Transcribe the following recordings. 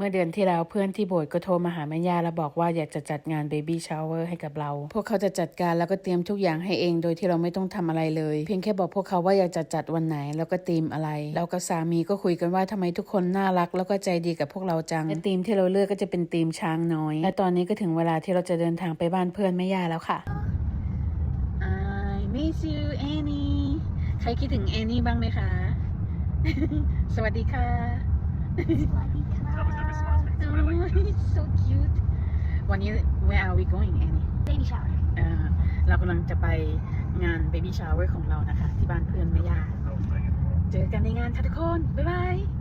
เมื่อเดือนที่แล้วเพื่อนที่โบสถ์ก็โทรมาหาแม่ย่าแล้วบอกว่าอยากจะจัดงานเบบี้ชาวเวอร์ให้กับเรา พวกเขาจะจัดการแล้วก็เตรียมทุกอย่างให้เองโดยที่เราไม่ต้องทำอะไรเลย เพียงแค่บอกพวกเขาว่าอยากจะจัดวันไหนแล้วก็ธีมอะไร แล้วกับสามีก็คุยกันว่าทำไมทุกคนน่ารัก แล้วก็ใจดีกับพวกเราจังและธีมที่เราเลือกก็จะเป็นธีมช้างน้อย และตอนนี้ก็ถึงเวลาที่เราจะเดินทางไปบ้านเพื่อนแม่ย่าแล้วค่ะ I miss you Annie ใครคิดถึง Annie บ้างไหมคะ สวัสดีค่ะ That was the response from Twilight. so cute วันนี้ where are we going Annie baby shower. เอ่อเรากำลังจะไปงาน baby shower ของเรานะคะ ที่บ้านเพื่อนแม่ย่า That was Megan. เจอกันในงานค่ะทุกคน บ๊ายบายพ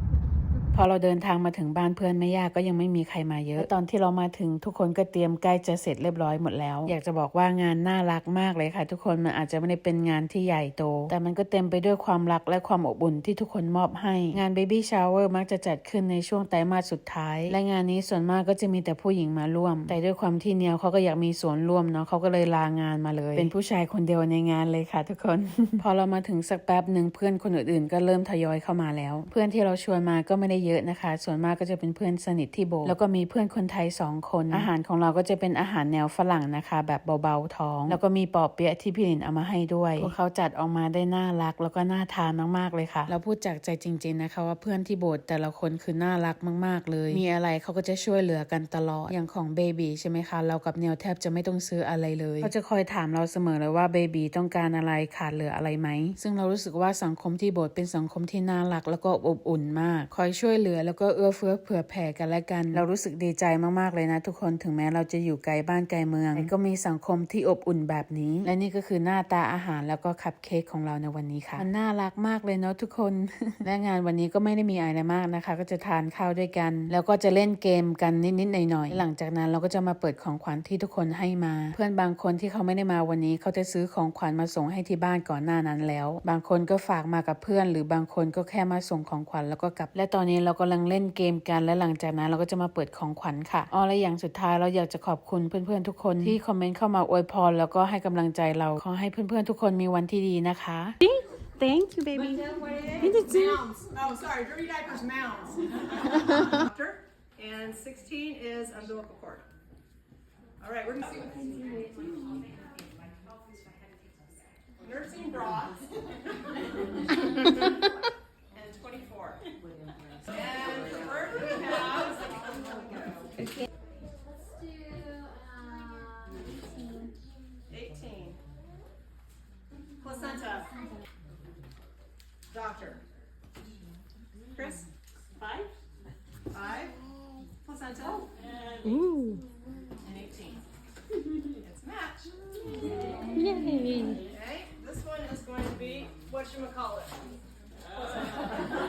อเราเดินทางมาถึงบ้านเพื่อนแม่ยากก็ยังไม่มีใครมาเยอะ ตอนที่เรามาถึงทุกคนก็เตรียมใกล้จะเสร็จเรียบร้อยหมดแล้ว อยากจะบอกว่างานน่ารักมากเลยค่ะ ทุกคนมันอาจจะไม่ได้เป็นงานที่ใหญ่โต แต่มันก็เต็มไปด้วยความรักและความอบอุ่นที่ทุกคนมอบให้ งาน baby shower มักจะจัดขึ้นในช่วงไตรมาสสุดท้าย และงานนี้ส่วนมากก็จะมีแต่ผู้หญิงมาร่วม แต่ด้วยความที่เนียวเขาก็อยากมีส่วนร่วมเนาะเขาก็เลยลางานมาเลย เป็นผู้ชายคนเดียวในงานเลยค่ะ ทุกคน พอเรามาถึงสักแป๊บหนึ่งเพื่อนคนอื่นๆก็เริ่มทยอยเข้ามาแล้ว เพื่อนที่เราชวนมาก็ไม่ได้เยอะนะคะ ส่วนมากก็จะเป็นเพื่อนสนิทที่โบสถ์แล้วก็มีเพื่อนคนไทยสองคน อาหารของเราก็จะเป็นอาหารแนวฝรั่งนะคะ แบบเบาๆท้อง แล้วก็มีปอเปี๊ยะที่พี่ลินเอามาให้ด้วยพวกเขาจัดออกมาได้น่ารัก แล้วก็น่าทานมากๆเลยค่ะเราพูดจากใจจริง ๆนะคะ ว่าเพื่อนที่โบสถ์แต่ละคนคือน่ารักมาก ๆ เลย มีอะไรเขาก็จะช่วยเหลือกันตลอดอย่างของเบบีใช่ไหมคะเรากับเนียวแทบจะไม่ต้องซื้ออะไรเลยเขาจะคอยถามเราเสมอเลยว่าเบบีต้องการอะไรขาดเหลืออะไรไหมซึ่งเรารู้สึกว่าสังคมที่โบสถ์เป็นสังคมที่น่ารักแล้วก็อบอุ่นมาก คอยช่วยเหลือแล้วก็เอื้อเฟื้อเผื่อแผ่กันและกัน เรารู้สึกดีใจมากๆเลยนะ ทุกคนถึงแม้เราจะอยู่ไกลบ้านไกลเมืองแต่ก็มีสังคมที่อบอุ่นแบบนี้ และนี่ก็คือหน้าตาอาหารแล้วก็คัพเค้กของเราในวันนี้ค่ะมันน่ารักมากเลยเนาะทุกคนและงานวันนี้ก็ไม่ได้มีอะไรมากนะคะ ก็จะทานข้าวด้วยกัน แล้วก็จะเล่นเกมกันนิดๆหน่อยๆหลังจากนั้นเราก็จะมาเปิดของขวัญที่ทุกคนให้มา เพื่อนบางคนที่เขาไม่ได้มาวันนี้ เขาจะซื้อของขวัญมาส่งให้ที่บ้านก่อนหน้านั้นแล้ว บางคนก็ฝากมากับเพื่อน หรือบางคนก็แค่มาส่งของขวัญแล้วก็กลับและตอนนี้เรากำลังเล่นเกมกันและหลังจากนั้นเราก็จะมาเปิดของขวัญค่ะอ๋อและอย่างสุดท้ายเราอยากจะขอบคุณเพื่อนๆทุกคนที่คอมเมนต์เข้ามาอวยพรแล้วก็ให้กำลังใจเราขอให้เพื่อนๆทุกคนมีวันที่ดีนะคะ Thank you baby Mounds. Oh, sorry, dirty diapers mounds. Doctor. And 16 is umbilical cord. All right, we're gonna see what nursing bra. Let's do 18. Placenta. Doctor. Chris? Five? Five. Placenta. And and 18. It's match. Okay, this one is going to be whatchamacallit. Thank